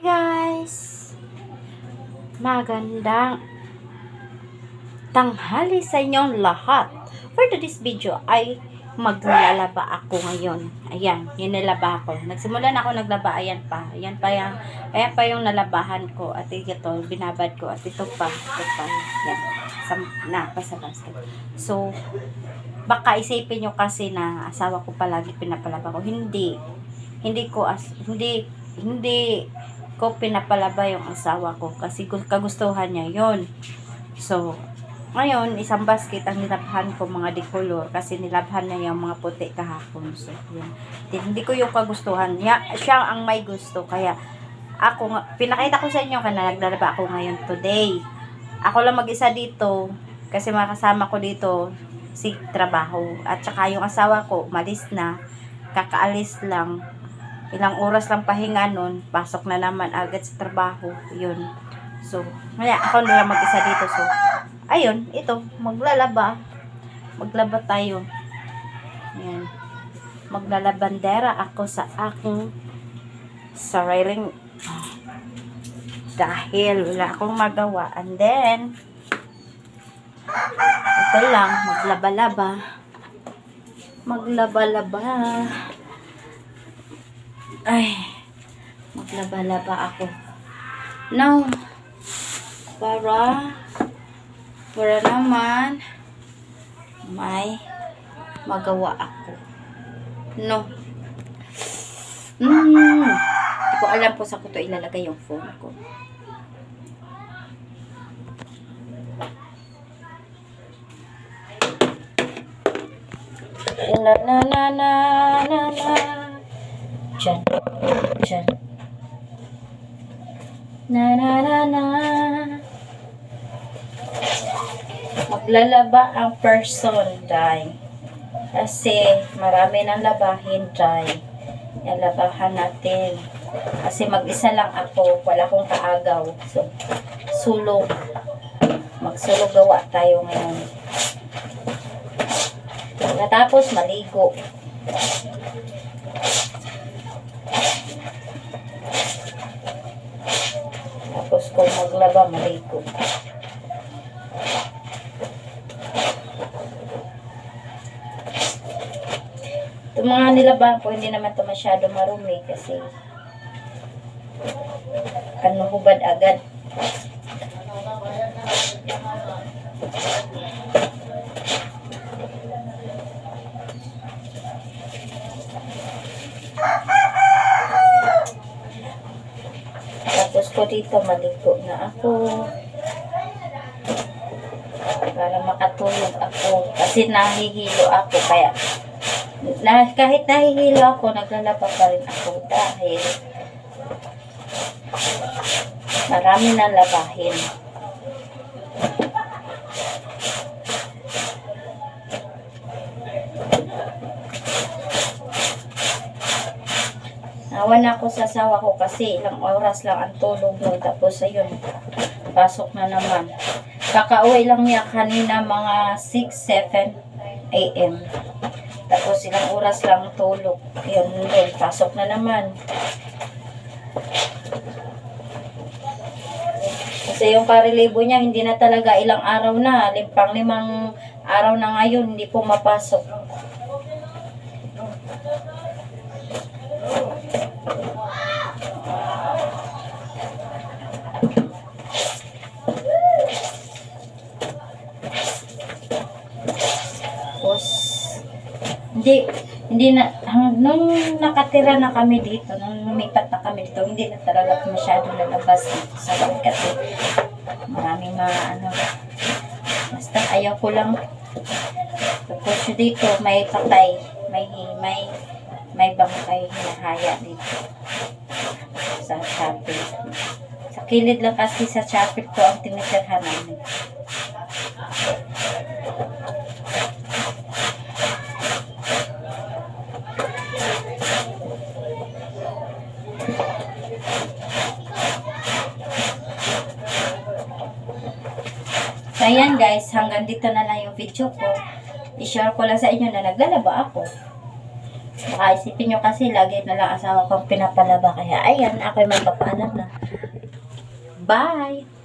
guys! Magandang tanghali sa inyong lahat. For today's video ay maglalaba ako ngayon. Ayan, yun nilaba ako. Nagsimula na ako naglaba, ayan pa. Ayan pa yung, ayan pa yung nalabahan ko. At ito, binabad ko. At ito pa, ito pa. Yan, sa, na, pa sa basket. So, baka isipin nyo kasi na asawa ko palagi pinapalaba ko. Hindi. Hindi ko, as, hindi, hindi ko pinapalaba yung asawa ko kasi gu- kagustuhan niya yon So, ngayon, isang basket ang nilabhan ko mga decolor kasi nilabhan niya yung mga puti kahapon. So, yun. Di- Hindi ko yung kagustuhan niya. Siya ang may gusto. Kaya, ako, pinakita ko sa inyo na naglalaba ako ngayon today. Ako lang mag-isa dito kasi mga kasama ko dito si trabaho. At saka yung asawa ko, umalis na. Kakaalis lang ilang oras lang pahinga nun, pasok na naman agad sa trabaho. Yun. So, kaya ako na mag-isa dito. So, ayun, ito, maglalaba. Maglaba tayo. Ayan. Maglalabandera ako sa aking sariling dahil wala akong magawa. And then, ito lang, maglaba-laba. Maglaba-laba. Ay, maglaba-laba ako. Now, para, para naman, may magawa ako. No. Hmm. Hindi ko alam po sa ko to ilalagay yung phone ko. Na na na na na na. Diyan. Diyan. Na na na na. Maglalaba ang person, Day. Kasi marami nang labahin, Day. Yalabahan natin. Kasi mag-isa lang ako. Wala akong kaagaw. So, sulong. Magsulong gawa tayo ngayon. Natapos, maligo. Tapos kung maglaba, maligo. Itong mga nilabahan ko, hindi naman ito masyado marumi kasi hubad agad. Tapos ko dito, maligo na ako. Para makatulog ako. Kasi nahihilo ako. Kaya, na, kahit nahihilo ako, naglalaba pa rin ako. Dahil, marami na labahin. Nawa na ako sa asawa ko kasi ilang oras lang ang tulog nun. Tapos ayun, pasok na naman. Kakauwi lang niya kanina mga 6, 7 a.m. Tapos ilang oras lang tulog. Yun din, pasok na naman. Kasi yung karelibo niya, hindi na talaga ilang araw na. Limpang limang araw na ngayon, hindi po Tapos, hindi, hindi na, nung nakatira na kami dito, nung lumipat na kami dito, hindi na talaga masyado lalabas dito sa loob kasi maraming mga ano, basta ayaw ko lang. Tapos dito, may patay, may, may, may bangkay hinahaya dito sa chapel. Sa kilid lang kasi sa chapel ko ang tinitirhan namin. Ayan guys, hanggang dito na lang yung video ko. I-share ko lang sa inyo na naglalaba ako. Baka isipin nyo kasi, lagi na lang asawa kong pinapalaba. Kaya, ayan, ako ako'y magpapaalam na. Bye!